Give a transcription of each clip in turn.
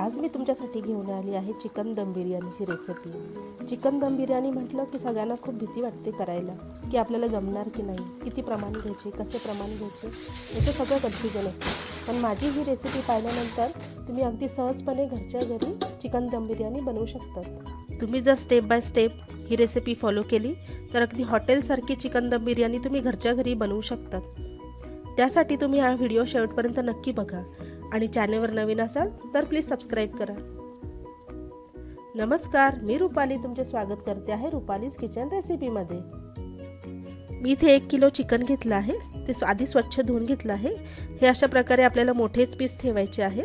आज मी तुमच्यासाठी घेऊन आली आहे चिकन दम बिर्याणीची रेसिपी चिकन दम बिर्याणी म्हटलं की सगळ्यांना खूप भीती वाटते करायला की आपल्याला जमणार की नाही किती प्रमाण घ्यायचे कसे प्रमाण घ्यायचे याचं सगळं कन्फ्युजन असतं. पण माझी ही रेसिपी पाहिल्यानंतर तुम्ही अगदी सहजपणे घरच्या घरी चिकन दम बिर्याणी बनवू शकतात. तुम्ही जर स्टेप बाय स्टेप ही रेसिपी फॉलो केली तर अगदी हॉटेलसारखी चिकन दम बिर्याणी तुम्ही घरच्या घरी बनवू शकतात. त्यासाठी तुम्ही हा व्हिडिओ शेवटपर्यंत नक्की बघा. आणि चॅनेलवर नवीन असाल तर प्लीज सबस्क्राईब करा. नमस्कार मी रुपाली तुमचे स्वागत करते आहे रुपालीज किचन रेसिपीमध्ये. मी इथे एक किलो चिकन घेतलं आहे ते आधी स्वच्छ धुवून घेतलं आहे. हे अशा प्रकारे आपल्याला मोठेच पीस ठेवायचे आहे.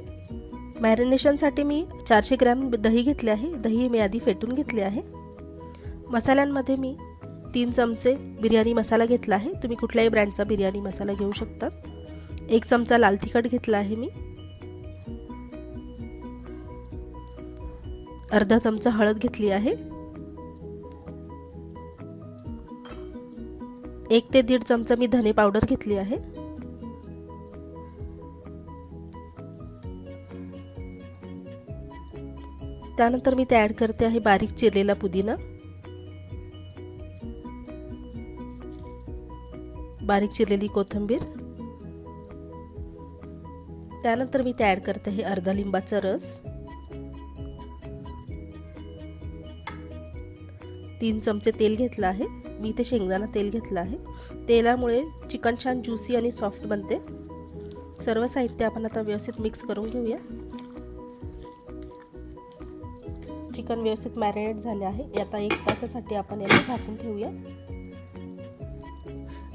मॅरिनेशनसाठी मी चारशे ग्रॅम दही घेतले आहे दही मी आधी फेटून घेतले आहे. मसाल्यांमध्ये मी तीन चमचे बिर्याणी मसाला घेतला आहे तुम्ही कुठल्याही ब्रँडचा बिर्याणी मसाला घेऊ शकता. एक चमचा लाल तिखट घेतला आहे मी. अर्धा चमचा हळद घेतली आहे. एक ते दीड चमचा मी धने पावडर घेतली आहे. त्यानंतर मी ते ॲड करते आहे बारीक चिरलेला पुदिना. बारीक चिरलेली कोथिंबीर. त्यानंतर मी ते ॲड करते आहे अर्धा लिंबाचा रस. तीन चमचे तेल घेतलं आहे. मी इथे शेंगदाणा तेल घेतलं आहे. तेलामुळे चिकन छान ज्युसी आणि सॉफ्ट बनते. सर्व साहित्य आपण आता व्यवस्थित मिक्स करून घेऊया. चिकन व्यवस्थित मॅरिनेट झाले आहे. आता एक तासासाठी आपण याला झाकून ठेवूया.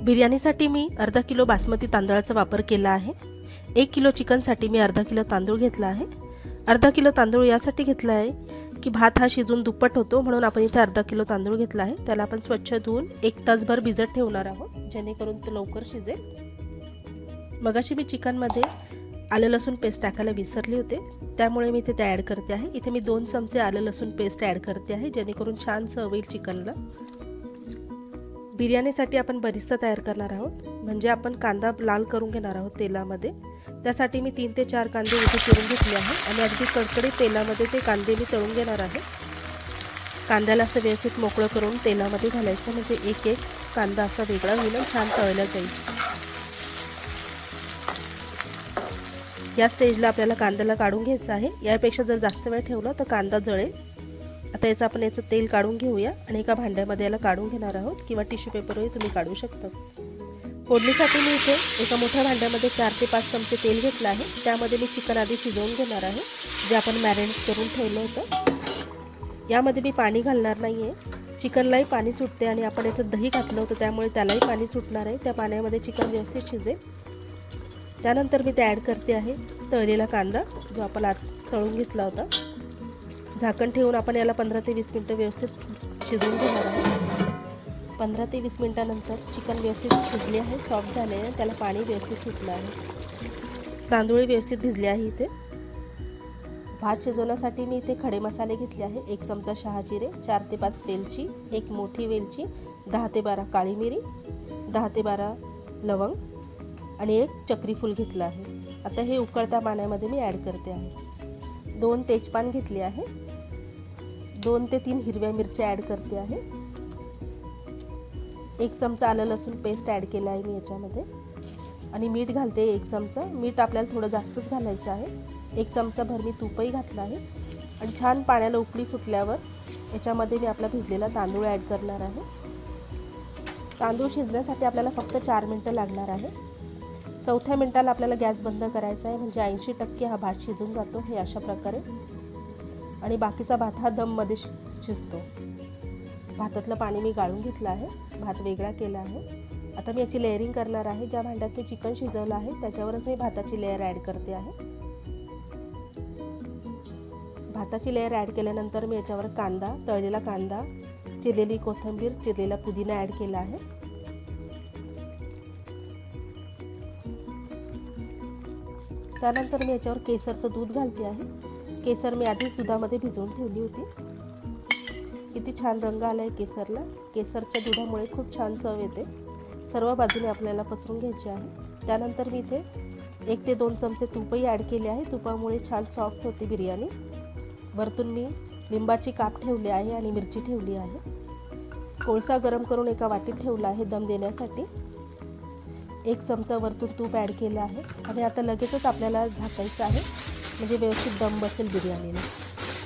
बिर्याणीसाठी मी अर्धा किलो बासमती तांदळाचा वापर केला आहे. एक किलो चिकनसाठी मी अर्धा किलो तांदूळ घेतला आहे. अर्धा किलो तांदूळ यासाठी घेतला आहे. की भात हा शिजून दुप्पट होतो म्हणून आपण इथे अर्धा किलो तांदूळ घेतला आहे. त्याला आपण स्वच्छ धुवून एक तासभर भिजत ठेवणार आहोत जेणेकरून तो लवकर शिजेल. मगाशी मी चिकनमध्ये आलं लसूण पेस्ट टाकायला विसरली होते. त्यामुळे मी इथे ते ॲड करते आहे. इथे मी दोन चमचे आलं लसूण पेस्ट ॲड करते आहे जेणेकरून छान चव होईल चिकनला. बिर्याणीसाठी आपण बरिस्ता तयार करणार आहोत. म्हणजे आपण कांदा लाल करून घेणार आहोत तेलामध्ये. त्यासाठी मी तीन ते चार कांदे इथे चिरून घेतले आहे आणि अगदी कडकडीत तेलामध्ये ते कांदे मी तळून घेणार आहे. कांद्याला असं व्यवस्थित मोकळं करून तेलामध्ये घालायचं म्हणजे एक एक कांदा असा वेगळा होईल आणि छान तळला जाईल. या स्टेजला आपल्याला कांद्याला काढून घ्यायचं आहे. यापेक्षा जर जास्त वेळ ठेवला तर कांदा जळेल. आता याचं आपण याचं तेल काढून घेऊया आणि एका भांड्यामध्ये याला काढून घेणार आहोत किंवा टिश्यू पेपरही तुम्ही काढू शकता. फोडणीसाठी मी इथे एका मोठ्या भांड्यामध्ये चार ते पाच चमचे तेल घेतलं आहे. त्यामध्ये मी चिकन आधी शिजवून घेणार आहे जे आपण मॅरिनेट करून ठेवलं होतं. यामध्ये मी पाणी घालणार नाही आहे चिकनलाही पाणी सुटते आणि आपण याचं दही घातलं होतं त्यामुळे त्यालाही पाणी सुटणार आहे. त्या पाण्यामध्ये चिकन व्यवस्थित शिजेल. त्यानंतर मी ते ॲड करते आहे तळलेला कांदा जो आपण आत तळून घेतला होता. झाकण ठेवून आपण याला पंधरा ते वीस मिनटं व्यवस्थित शिजवून घेणार आहे पंधरा ते वीस मिनटानंतर चिकन व्यवस्थित शिजले आहे सॉफ्ट झाले आहे त्याला पाणी व्यवस्थित सुटलं आहे. तांदूळ व्यवस्थित भिजले आहे इथे. भात शिजवण्यासाठी मी इथे खडे मसाले घेतले आहे एक चमचा शहाजिरे चार ते पाच वेलची एक मोठी वेलची दहा ते बारा काळी मिरी दहा ते बारा लवंग आणि एक चक्रीफूल घेतलं आहे. आता हे उकळत्या पाण्यामध्ये मी ॲड करते आहे. दोन तेजपान घेतले आहे. दोन ते तीन हिरव्या मिरच्या ॲड करते आहे. एक चमचा आलं लसूण पेस्ट ॲड केलं आहे मी याच्यामध्ये. आणि मीठ घालते एक चमचा. मीठ आपल्याला थोडं जास्तच घालायचं आहे. एक चमचा भर मी तूपही घातलं आहे. आणि छान पाण्याला उकळी फुटल्यावर याच्यामध्ये मी आपला भिजलेला तांदूळ ॲड करणार आहे. तांदूळ शिजण्यासाठी आपल्याला फक्त चार मिनटं लागणार आहे. चौथ्या मिनटाला आपल्याला गॅस बंद करायचा आहे. म्हणजे ऐंशी टक्के हा भात शिजून जातो हे अशा प्रकारे. आणि बाकीचा भात हा दममध्ये शि शिजतो. भातातलं पाणी मी गाळून घेतलं आहे. भात वेगळा केला आहे. आता मी याची लेअरिंग करणार आहे. ज्या भांड्यात ते चिकन शिजवलं आहे त्याच्यावरच मी भाताची लेअर ॲड करते आहे. भाताची लेअर ॲड केल्यानंतर मी याच्यावर कांदा तळलेला कांदा चिरलेली कोथिंबीर चिरलेला पुदिना ॲड केला आहे. त्यानंतर मी याच्यावर केसरचं दूध घालते आहे. केसर मी आधीच दुधामध्ये भिजवून ठेवली होती. किती छान रंग आला आहे केसरला. केसरच्या दुधामुळे खूप छान चव येते. सर्व बाजूने आपल्याला पसरून घ्यायची आहे. त्यानंतर मी इथे एक ते दोन चमचे तूपही ॲड केले आहे. तुपामुळे छान सॉफ्ट होते बिर्याणी. वरतून मी लिंबाची काप ठेवली आहे आणि मिरची ठेवली आहे. कोळसा गरम करून एका वाटीत ठेवला आहे दम देण्यासाठी. एक चमचा वरतून तूप ॲड केलं आहे. आणि आता लगेचच आपल्याला झाकायचं आहे. म्हणजे व्यवस्थित दम बसेल बिर्याणीला.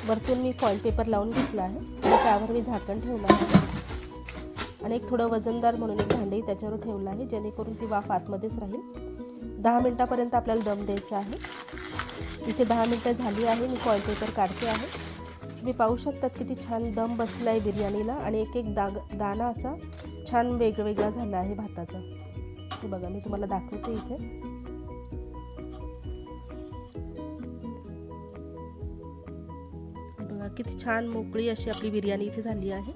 वरतून मी फॉईल पेपर लावून घेतला आहे. त्यावर मी झाकण ठेवलं आहे. आणि एक थोडं वजनदार म्हणून एक भांडेही त्याच्यावर ठेवलं आहे जेणेकरून ती वाफ आतमध्येच राहील. दहा मिनटापर्यंत आपल्याला दम द्यायचा आहे. इथे दहा मिनटं झाली आहे मी कॉल पेपर काढते आहे. तुम्ही पाहू शकतात किती छान दम बसला आहे बिर्याणीला आणि एक एक दाग दाणा असा छान वेगवेगळा झाला आहे भाताचा. हे बघा मी तुम्हाला दाखवते इथे. किती छान मोकळी अशी आपली बिर्याणी इथे झाली आहे.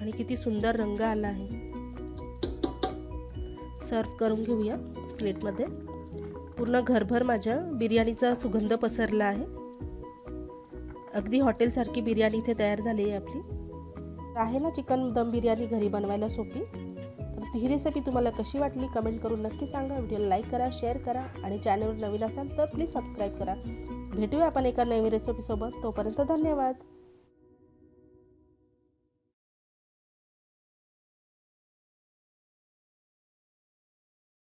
आणि किती सुंदर रंग आला आहे. सर्व करून घेऊया प्लेटमध्ये. पूर्ण घरभर माझ्या बिर्याणीचा सुगंध पसरला आहे. अगदी हॉटेलसारखी बिर्याणी इथे तयार झाली आहे आपली. आहे ना चिकन दम बिर्याणी घरी बनवायला सोपी. तर ही रेसिपी तुम्हाला कशी वाटली कमेंट करून नक्की सांगा. व्हिडिओला लाईक करा शेअर करा आणि चॅनलवर नवीन असाल तर प्लीज सबस्क्राईब करा. भेटूया आपण एका नवीन रेसिपीसोबत तोपर्यंत धन्यवाद.